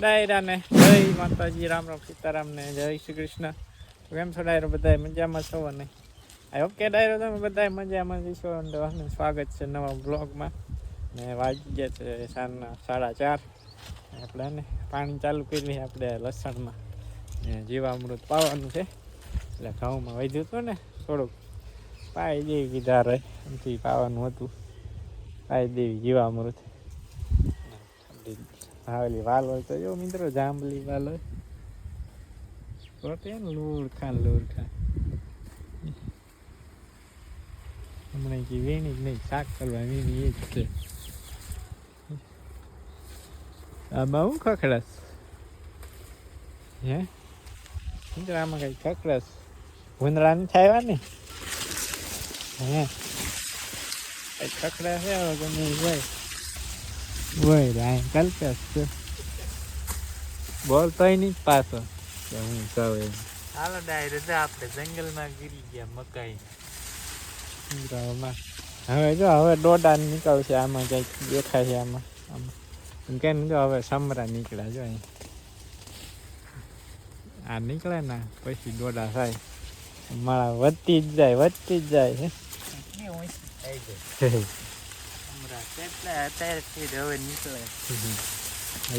ડાયરા ને જય માતાજી, રામ રામ સીતારામ ને જય શ્રી કૃષ્ણ. કેમ છો ડાયરો બધા મજામાં છો અને આઈ હોપ કે ડાયરો તમે બધા મજામાં જશો અને સ્વાગત છે નવા બ્લોગમાં ને વાગી ગયા છે સાંજના સાડા ચાર. આપણે ને પાણી ચાલુ કરી આપણે લસણમાં. ને જીવામૃત પાવાનું છે. એટલે ઘઉંમાં વધ્યું હતું ને, થોડુંક પાઈ દેવી કીધા રહે એમથી પાવાનું હતું. પાઈ દેવી જીવામૃત. આવેલી વાલ હોય તો જો મિત્રો જાંબલી વાલ હોય પોતે ને લૂર ખાન લૂર ખાન હમણાં કે વેણી જ નહીં શાક કરવા વેણી એ જ છે આમાં હું ખખડાશ હે મિત્રો આમાં કઈ ખખડાશ ભૂંદડા નથી આવ્યા ને હે કઈ ખખડા છે હવે ગમે જાય હોય રાય કલ્પેશ છે બોલતોય નહીં પાછો કે હું કહું એમ હાલો ડાયરે તો આપણે જંગલમાં ગીરી ગયા મકાઈ હવે જો હવે દોડા નીકળશે આમાં કંઈક દેખાય છે આમાં આમાં કેમ જો હવે સમરા નીકળ્યા જો અહીં આ નીકળે ને પછી દોડા થાય માળા વધતી જ જાય વધતી જ જાય હે અત્યારથી જ હવે નીકળે.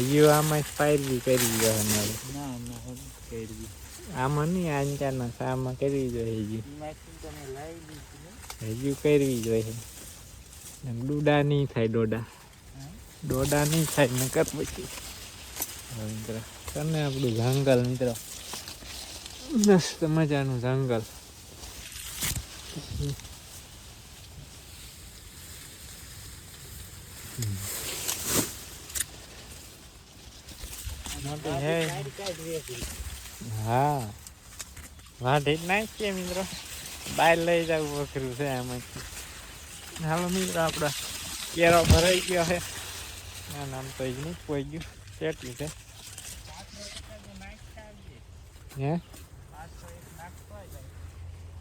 હજુ આમાં સ્પાયરી કરી ગયો અમારે. ના ના કરી આમાં નહીં આંચાના આમાં કરવી જોઈએ હજી હજુ કરવી જોઈએ ડોડા નહીં થાય ડોડા. ડોડા નહીં થાય નકર પછી. મિત્રો. તને આપણું જંગલ મિત્ર. મસ્ત મજાનું જંગલ. હે. વાંધી નાખીએ મિત્રો. બહાર લઈ જવું વખરું છે આમાંથી. હાલો મિત્રો આપણા કેરો ભરાઈ ગયો છે. ના નામ તો જ નહીં કોઈ ગયું. કેટલું છે? હે?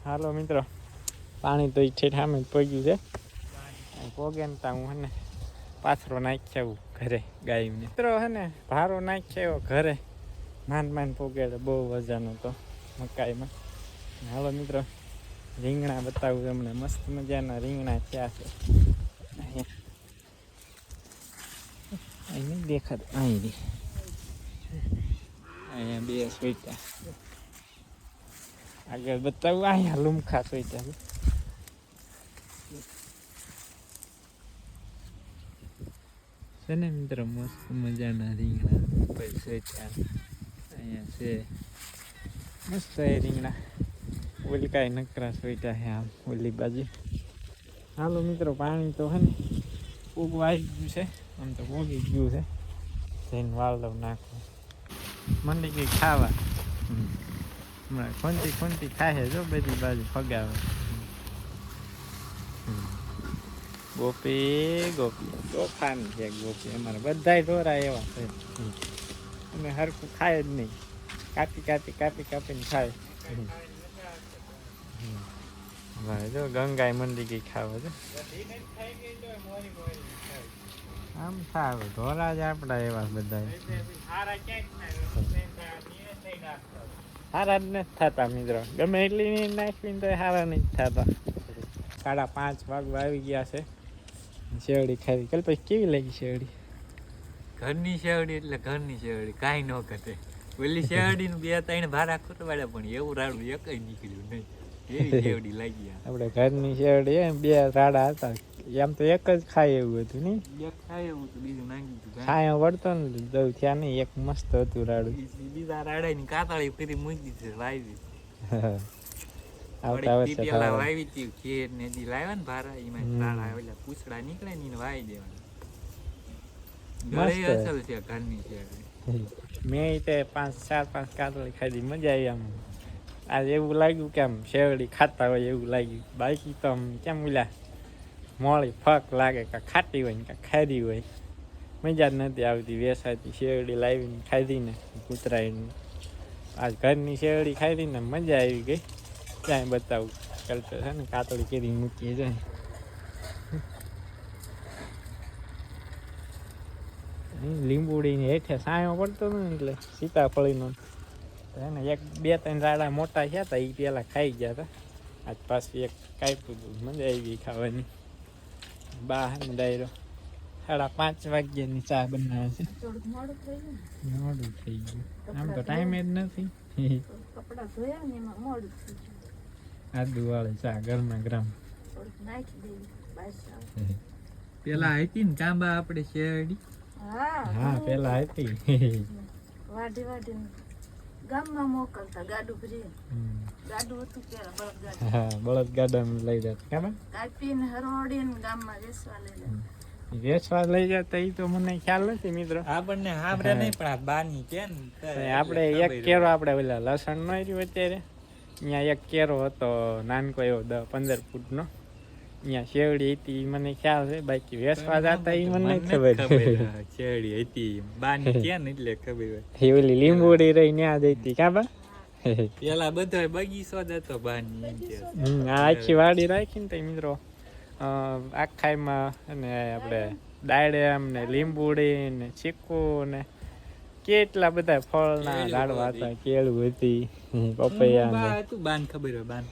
હાલો મિત્રો. પાણી તો ઈઠે સામે પગ્યું છે. પોગે ને તા હે ને. પાથરો નાખી ઘરે ગાયને. મિત્રો હે ને ભારો નાખી ઘરે. માંડ માંડ પોગેડે બહુ વજન હતો મકાઈમાં. હાલો મિત્રો, રીંગણા બતાવું તમને. મસ્ત મજાના રીંગણા થયા છે. અહીં દેખાત, અહીં અહીંયા બે સોઈટા આગળ બતાવું, અહીંયા લુમખા સોઈટા છે ને મિત્રો મસ્ત મજાના રીંગણા પછી અહીંયા છે મસ્ત એ રીંગણા ઓલકાય નકરા સોઈટા હે આમ ઓલી બાજુ હાલો મિત્રો પાણી તો હે ને ઉગવા આવી ગયું છે આમ તો ઉગી ગયું છે જઈને વાળ નાખો મંડી ગઈ ખાવા હમ. હમણાં ખોંટી ખોંટી થાય જો બધી બાજુ ફગાવે ગોપી ગોપી. તોફાન છે ગોપી. અમારે બધાય ઢોરા એવા છે. અમે હરખું ખાય જ નહીં. કાપી કાપી કાપી કાપીને ખાય. હવે જો ગંગાએ મંડી ગઈ ખાવા જો. આમ સારું ઢોરા જ આપણા એવા બધા હારા જ નથી થતા મિત્રો. ગમે એટલી નાખવીને તો હારા નહીં થતા. સાડા પાંચ વાગવા આવી ગયા છે. શેરડી ખાવી. કાલ પછી કેવી લાગી શેવડી ઘરની શેવડી એટલે ઘરની શેવડી કાંઈ ન ઘટે. ઓલી શેવડી નું બે ત્રણ ભારા ખોટવાડ્યા પણ એવું રાડું એક નીકળ્યું નહીં. એવી શેવડી લાગી. આપણે ઘરની શેરડી એમ બે રાડા હતા. એમ તો એક જ ખાય એવું હતું નહીં? એક ખાય એવું તો બીજું નાખી દીધું કાંઈ. વળતો ને દઉં થયા નહીં. એક મસ્ત હતું રાડું. બીજા રાડા ની કાતળી ફરી મૂકી દીધી વાવી આવતા વર્ષે પેલા. વાવી હતી ખેર ને દી લાવ્યા ને ભારા એમાં તાળ આવેલા પૂછડા નીકળે ને વાવી દેવાના. ગળે અસલ છે ઘરની છે મેં તે પાંચ ચાર પાંચ કાતળી ખાધી મજા આવી આમ. આજે એવું લાગ્યું કે આમ શેરડી ખાતા હોય એવું લાગ્યું. બાકી તો આમ કેમ ઓલા મોળી ફક લાગે કે ખાટી હોય ને કાં ખારી હોય. મજા જ નથી આવતી વેસાતી શેરડી લાવીને ખાધી ને કૂતરાઈને આજ ઘરની શેરડી ખાધી ને મજા આવી ગઈ. ક્યાંય બતાવું. કલ્ચર છે ને કાતળી કેરી મૂકી જાય લીંબુડીની હેઠે સાયો પડતો ને એટલે સીતાફળીનો. એને એક, બે, ત્રણ રાડા મોટા થયા હતા એ પેલા ખાઈ ગયા હતા આજ પાછું એક કાપ્યું હતું મજા આવી ખાવાની. બા હે ડાયરો. સાડા પાંચ વાગ્યાની ચા બનાવે છે. મોડું થઈ ગયું. આમ તો ટાઈમ જ નથી. કપડાં ધોયા ને એમાં મોડું થઈ ગયું. આદુ વાળી ચા ગરમા. આવ. પેલા હતી ને કાંબા આપણે શેરડી? હા. હા પેલા હતી વાઢી વાઢીને ગામમાં મોકલતા ગાડું ભરી ગાડું હતું પેલા બળદગાડું. હા બળદ ગાડામાં લઈ જતા. કાપીને ગામમાં લઈ જતા વેચવા લઈ જતા એ તો મને ખ્યાલ નથી મિત્રો. આપણને હાબરે નહીં પણ આ બાની કે ને આપણે એક કેરો આપણે ઓલા લસણ નો રહ્યું અત્યારે. અહીંયા એક કેરો હતો નાનકો એવો દસ પંદર ફૂટનો. અહીંયા શેવડી હતી મને ખ્યાલ છે બાકી વેસવા જતા એ મને ખબર શેવડી હતી. બાની કે ને એટલે ખબર હોય. ઓલી લીંબુડી રહી ત્યાં જઈતી કાબા પેલા બધો બગીચો જ હતો બાની એમ કે. આ આખી વાડી રાખીને તો મિત્રો આખાઈમાં અને આપણે ડાયડેમ ને લીંબુડી ને ચીકુ ને કેટલા બધા ફળના ઝાડવા હતા? કેળું હતી પપૈયા હતું બાન ખબર હોય બાન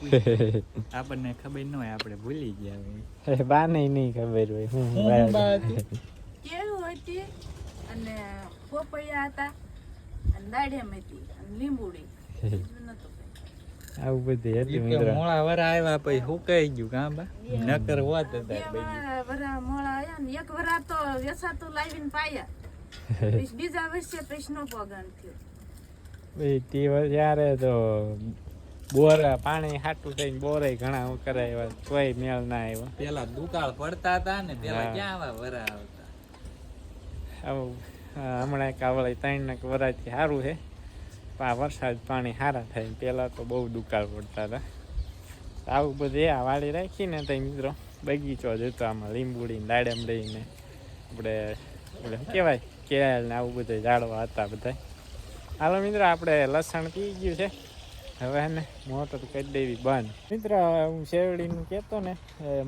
આપણને ખબર ન હોય આપણે ભૂલી ગયા હોય. બાને નહીં ખબર હોય હું હતી? કેળું હતી અને પપૈયા હતા અને દાડેમ હતી અને લીંબુડી. આવું બધું મિત્રો મોળા વરા આવ્યા પછી હુકાઈ ગયું કાં બા? નકર હોત બે હતા મોળા આવ્યા ને એક વરા તો વેસાતું લાવીને પાયા. બીજા વર્ષે પછી નો પગન થયો તે ત્યારે તો બોરા પાણી હાટું થઈને બોરે ઘણા કરાય કોઈ મેળ ના આવ્યો. પેલા દુકાળ પડતા હતા ને પેલા. ક્યાં આવા વરા આવતા? આ હમણાં એક આવડે ત્રણ નાક વરાથી સારું છે. પણ વરસાદ પાણી સારા થાય પેલા તો બહુ દુકાળ પડતા હતા. આવું બધું એ આ વાળી રાખીને તો મિત્રો બગીચો જતો આમાં લીંબુડી દાડમ લઈને. આપણે એટલે કહેવાય કેળ ને આવું બધું ઝાડવા હતા બધા હાલો મિત્ર, આપણે લસણ પી ગયું છે. હવે એને મોટર કરી દેવી બંધ. મિત્ર, હું શેરડીનું કહેતો ને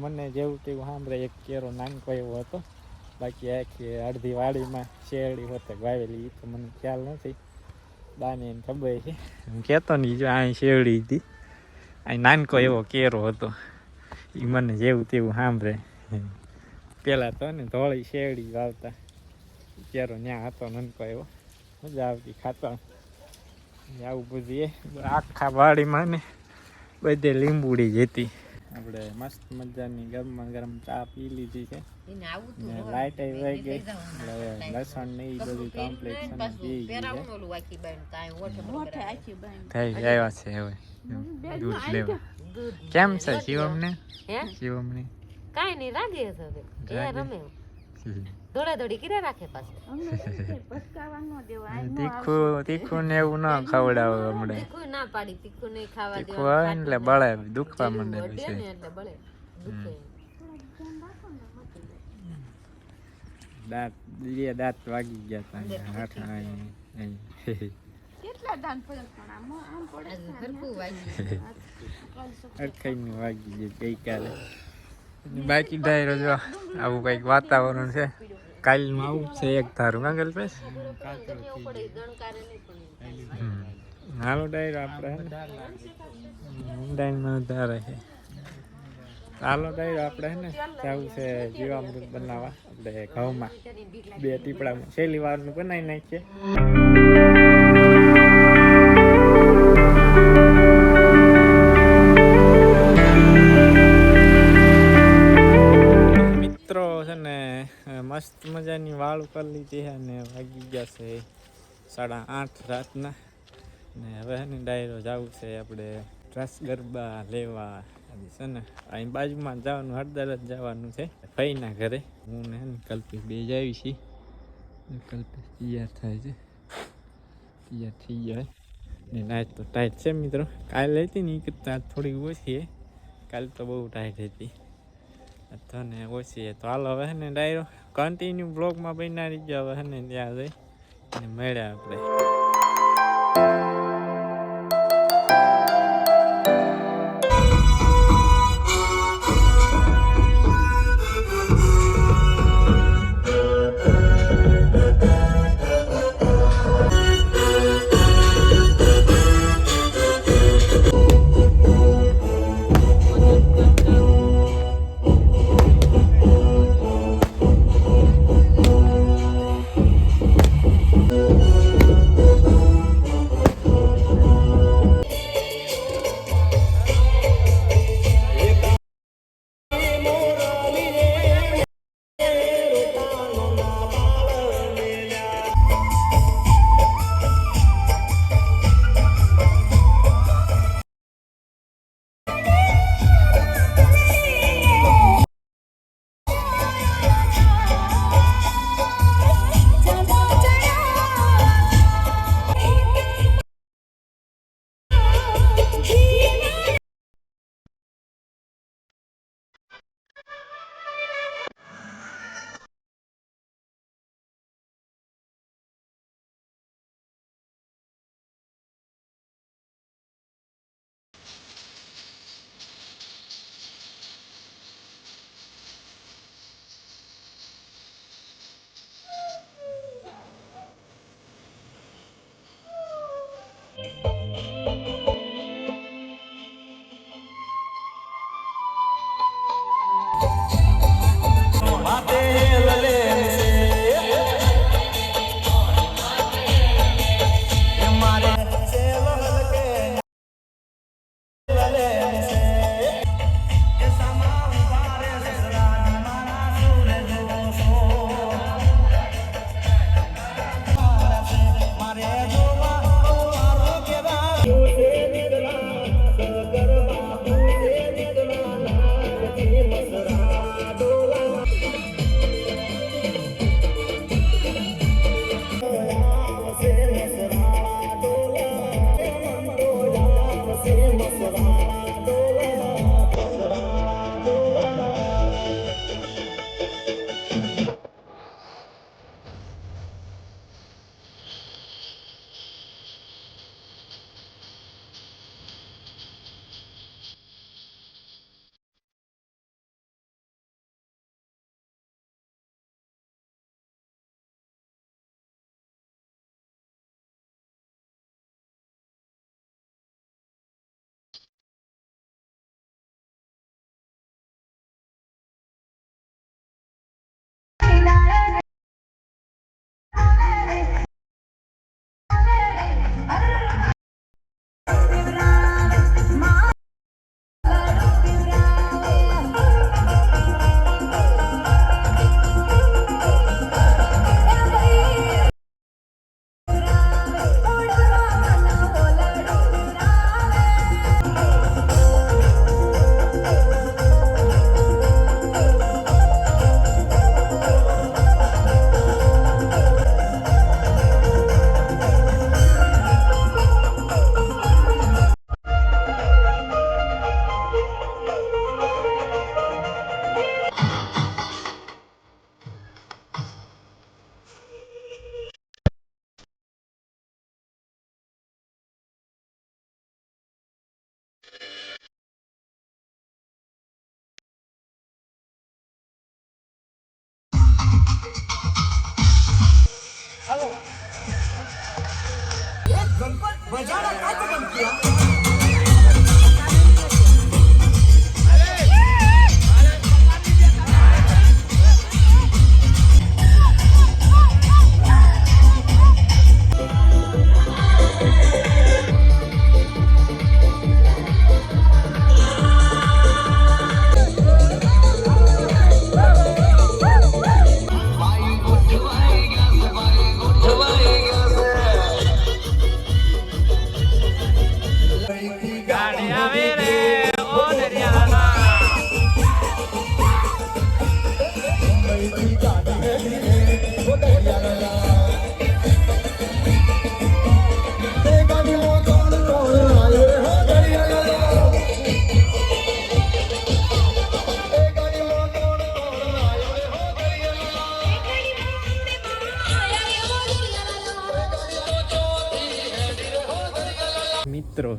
મને જેવું તેવું સાંભળે એક કેરો નાનકો એવો હતો. બાકી આખી અડધી વાડીમાં શેરડી હોતે વાવેલી એ તો મને ખ્યાલ નથી. બાને એને ખબર છે. હું કહેતો ને જો અહીં શેરડી હતી અહીં નાનકો એવો કેરો હતો. એ મને જેવું તેવું સાંભળે. પહેલાં તો ને ધોળી શેરડી વાવતા. ઈ ત્યાં હતો નાનકો આવ્યો. મજા આવતી ખાતા. આવું બધી એ આખા વાડીમાં ને બધે લીંબુડી જ હતી આપણે મસ્ત મજાની ગરમા ગરમ ચા પી લીધી છે. ને લાઈટ આવી ગઈ. હવે લસણ ને એ બધું કોમ્પ્લેક્શન છે. પી થઈ આવ્યા છે હવે. દૂધ લેવા. કેમ છે શિવમ ને શિવમ ને કાંઈ નહીં રાગે છે? રમે. દોડા દોડી કરે રાખે પાછું અમને તો કઈ ભટકાવા ન દેવા આ નો તીખું તીખું ને એવું ન ખવડાવે હમણાં તીખું ના પાડી તીખું નહીં ખાવા તીખું આવે ને એટલે બળે દુખવા માંડે પછી. એટલે બળે દાંત બે દાંત વાગી ગયા તા અહીં કેટલા દાન પડે પણ આમ આમ પડે વાગી ગઈ ગઈકાલે. બાકી ડાયરો જો, આવું કંઈક વાતાવરણ છે. કાલમાં આવું છે એક ધારું પણ હમ. હાલો ડાયરો આપણે ઊંડાઈમાં વધારે છે. હાલો ડાયરો આપણે, હે ને? જવું છે જીવામૃત બનાવવા. આપણે ઘઉંમાં બે ટીપડામાં. છેલ્લી વારનું બનાવી નાખીએ. મસ્ત મજાની વાળ કરી લીધી છે અને વાગી ગયા છે સાડા આઠ રાતના. ને હવે ને ડાયરો જવું છે આપણે રસ ગરબા લેવા છે ને, અહીં બાજુમાં જવાનું હળદર જ જવાનું છે. ભાઈના ઘરે. હું ને કલ્પી બે જાવી છીએ. કલ્પી તૈયાર થાય છે. તૈયાર થઈ જાય ને નાઇટ તો ટાઈટ છે મિત્રો. કાલે હતી ને કરતાં થોડી ઓછી કાલે તો બહુ ટાઈટ હતી. તો ને ઓછી તો હાલો હવે ને ડાયરો કન્ટિન્યુ બ્લોગમાં રહી ગયા હવે ને ત્યાં જઈ અને મળ્યા આપણે.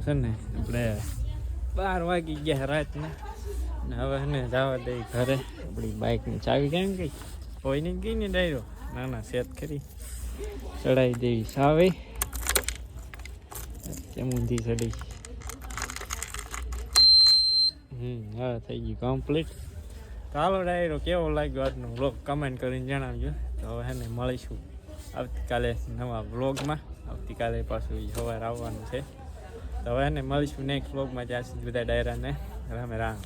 છે ને, આપણે બાર વાગી ગયા રાતના. ને હવે ને જવા દઈ ઘરે. આપણી બાઇકની ચાવી કેમ ગઈ? કોઈ નહીં ગઈ ને ડાયરો? નાના સેત કરી. ચડાવી દેવી સાવે. ઊંધી ચડી. હમ, હવે થઈ ગયું કમ્પ્લીટ ચાલો ડાયરો, કેવો લાગ્યો આજનો વ્લોગ કમેન્ટ કરીને જણાવજો. તો હવે એને મળીશું આવતીકાલે નવા વ્લોગમાં આવતીકાલે પાછું સવાર આવવાનું છે. તો હવે એને મળીશું નેક્સ્ટ વ્લોગમાં જ્યાં સુધી બધા ડાયરાને રામે રામ.